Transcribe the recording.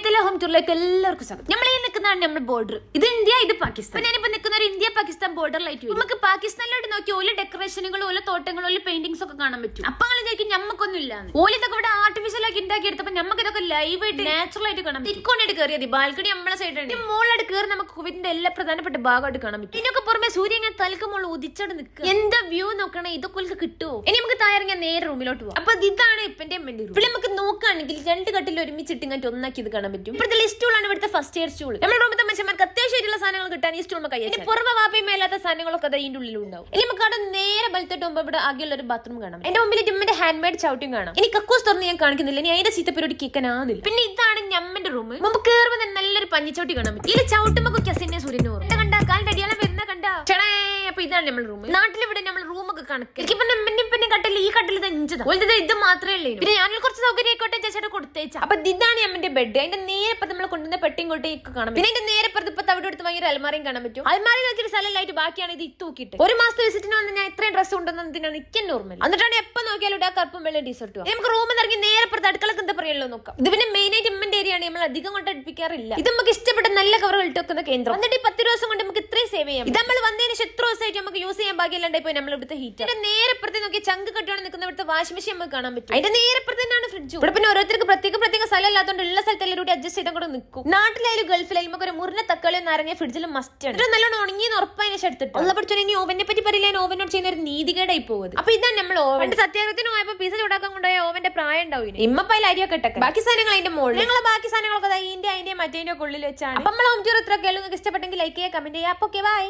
സമയത്തിലെ home ടൂറിലേക്ക് എല്ലാവർക്കും സ്വാഗതം. നമ്മൾ ഈ നിൽക്കുന്നതാണ് നമ്മുടെ ബോർഡർ ഇത് ഇന്ത്യ ഇത് പാകിസ്ഥാൻ. ഞാനിപ്പോ നിൽക്കുന്ന ഒരു ഇന്ത്യ പാകിസ്ഥാൻ ബോർഡറിലായിട്ട്. നമുക്ക് പാകിസ്ഥാനിലോട്ട് നോക്കി ഓല ഡെക്കറേഷനുകളും ഓല തോട്ടങ്ങളും ഓല പെയിന്റിങ്സ് ഒക്കെ കാണാൻ പറ്റും. അപ്പൊ അങ്ങനെ ചോദിക്കും ഞമ്മക്കൊന്നും ഇല്ല ഓല ഇതൊക്കെ ഇവിടെ ആർട്ടിഫിഷ്യൽ ആക്കി ഉണ്ടാക്കി എടുത്തപ്പോ നമുക്ക് ഇതൊക്കെ ലൈവ് ആയിട്ട് നാച്ചുറൽ ആയിട്ട് കാണാം തിക്കോണായിട്ട് കയറിയത് ബാൽക്കണി നമ്മളെ സൈഡാണ് മുകളിലായിട്ട് കയറി നമുക്ക് കുവൈറ്റിന്റെ എല്ലാ പ്രധാനപ്പെട്ട ഭാഗമായിട്ട് കാണാൻ പറ്റും. ഇതിനൊക്കെ പുറമെ സൂര്യൻ ഇങ്ങനെ തലക്കുമ്പോൾ ഉദിച്ചോട് നിൽക്കുക. എന്താ വ്യൂ നോക്കണേ? ഇതൊക്കെ കിട്ടുമോ ഇനി നമുക്ക് തായറിഞ്ഞ നേരെ റൂമിലോട്ട് പോകാം അപ്പൊ ഇതാണ് ഇപ്പന്റെ അമ്മന്റെ റൂം നമുക്ക് നോക്കുകയാണെങ്കിൽ രണ്ട് കട്ടിൽ ഒരുമിച്ചിട്ട് ഇങ്ങനെ ഒന്നാക്കി ഇത് കാണാൻ പറ്റും. ഇവിടുത്തെ സ്റ്റൂളാണ് ഇവിടുത്തെ ഫസ്റ്റ് ഇയർ സ്റ്റൂൾ നമ്മുടെ റൂമിലത്തെ മനുഷ്യന്മാർക്ക് അത്യാവശ്യമായിട്ടുള്ള സാധനങ്ങൾ കിട്ടാൻ ഈ സ്റ്റൂൾ കൈ പുറമെ വാപ്പയും സാധനങ്ങളൊക്കെ അത് അതിന്റെ ഉള്ളിൽ ഉണ്ടാവും. ഇനി നമുക്ക് അവിടെ നേരെ ബലത്തോട്ട് പോകുമ്പോൾ ഇവിടെ ആകെയുള്ള ഒരു ബാത്റൂം കാണാം. എന്റെ മുമ്പിൽ ജിമ്മിന്റെ ഹാൻഡ് മെയ്ഡ് ചവിട്ടും കാണാം. ഇനി കക്കൂസ് തുറന്ന് ഞാൻ കാണിക്കുന്നില്ല. ഇനി അതിന്റെ സീത്ത പരിപാടി കിക്കനാന്നില്ല പിന്നെ ഇതാണ് ഞമ്മന്റെ റൂം നമുക്ക് കയറുമ്പോൾ നല്ലൊരു പഞ്ഞിച്ചോട്ടി കാണാൻ പറ്റും. ഇതിൽ ചവിട്ടുമ്പോ അപ്പൊ ഇതാണ് നമ്മുടെ റൂം നാട്ടിൽ ഇവിടെ നമ്മൾ റൂമൊക്കെ കണക്ക്. പിന്നെ കട്ടിൽ ഈ കട്ടിൽ തഞ്ചതാ ഓലത് ഇത് മാത്രമേ ഉള്ളൂ പിന്നെ ഞാൻ കുറച്ച് സൗകര്യം ആയിക്കോട്ടെ ചേച്ചിയുടെ കൊടുത്തേച്ച. അപ്പൊ ഇതാണ് എമ്മിന്റെ ബെഡ് അതിന്റെ നേരെ ഇപ്പൊ നമ്മൾ കൊണ്ടുവന്ന പെട്ടിയും കൊട്ടയൊക്കെ കാണാം പിന്നെ അതിന്റെ നേരെ ഇപ്പൊ അവിടെ എടുത്ത് ഭയങ്കര അലമാരയും കാണാൻ പറ്റും. അലമാരി വെച്ചിട്ട് സ്ഥലമായിട്ട് ബാക്കിയാണ് ഇത് ഇത്തൂക്കിട്ട് ഒരു മാസത്തെ വിസിറ്റിന് വന്ന് ഞാൻ ഇത്രയും ഡ്രസ്സ് കൊണ്ടുവന്നതിനാണ് എനിക്ക് നോർമൽ എന്നിട്ടാണ് എപ്പോ നോക്കിയാലും ആ കറുപ്പും വെള്ളം ടീഷർട്ടും നമുക്ക് റൂമിൽ ഇറങ്ങി നേരെ പുറത്ത് അടുക്കളക്ക് നോക്കാം. ഇത് പിന്നെ മെയിൻ ആയിട്ട് ഇമ്മന്റെ ഏരിയ ആണ്. നമ്മൾ അധികം കൊണ്ട് അടുപ്പിക്കാറില്ല. ഇത് നമുക്ക് ഇഷ്ടപ്പെട്ട നല്ല കവറുകൾ ഇട്ട് വെക്കുന്ന കേന്ദ്രം. എന്നിട്ട് ഈ പത്ത് ദിവസം കൊണ്ട് നമുക്ക് ഇത്രയും സേവ് ചെയ്യാം ഇത് നമ്മൾ വന്നതിന് ശേഷം എത്ര ദിവസമായിട്ട് നമുക്ക് യൂസ് ചെയ്യാൻ ബാക്കിയല്ലാണ്ടായി പോയി നമ്മൾ ഇവിടുത്തെ ഹീറ്റർ നേരെ പ്രത്യേകം നോക്കി ചങ്ക് കെട്ടുകൊണ്ട് നിൽക്കുന്ന ഇവിടുത്തെ വാഷിംഗ് മെഷീൻ നമുക്ക് കാണാൻ പറ്റും. അതിന്റെ നേരെ പ്രത്യേകമാണ് ഫ്രിഡ്ജ് ഇവിടെ പിന്നെ ഓരോരുത്തർക്ക് പ്രത്യേക പ്രത്യേക സ്ഥലം ഇല്ലാത്തതുകൊണ്ട് ഉള്ള സ്ഥലത്ത് എല്ലാവരും അഡ്ജസ്റ്റ് ചെയ്താൽ കൂടെ നിൽക്കും. നാട്ടിലായാലും ഗൾഫിലായാലും നമുക്ക് ഒരു മുറിഞ്ഞ തക്കാളിയും നാരങ്ങ ഫ്രിഡ്ജിൽ മസ്റ്റ് ആണ്. ഇത് നല്ലോണം ഉണങ്ങി ഉറപ്പായതിനു ശേഷം എടുത്തിട്ട്. ഉള്ള പഠിച്ചു ഇനി ഓവനെ പറ്റി പറയില്ല. ഓവനോട് ചെയ്യുന്ന ഒരു നീതികേടായി പോകുന്നത്. അപ്പൊ ഇതാണ് നമ്മൾ ഓവൻ സത്യാഗ്രഹത്തിന് പോയപ്പോ പിസ ചൂടാക്കാൻ കൊണ്ടുപോയ ഓവന്റെ പ്രായം ഉണ്ടാവും ഇമ്മപ്പയിൽ അരിയൊക്കെ ഇട്ടൊക്കെ ബാക്കി സാധനങ്ങൾ അതിന്റെ മുകളിൽ ഞങ്ങൾ ബാക്കി സാധനങ്ങളൊക്കെ അതിന്റെ അതിന്റെ മറ്റേന്റെ ഉള്ളിൽ വെച്ചാണ്. നമ്മൾ ഹോം ടൂർ നിങ്ങൾക്ക് ഇഷ്ടപ്പെട്ടെങ്കിൽ ലൈക്ക് ചെയ്യുക കമന്റ് ചെയ്യുക. അപ്പൊ ഓക്കെ ബൈ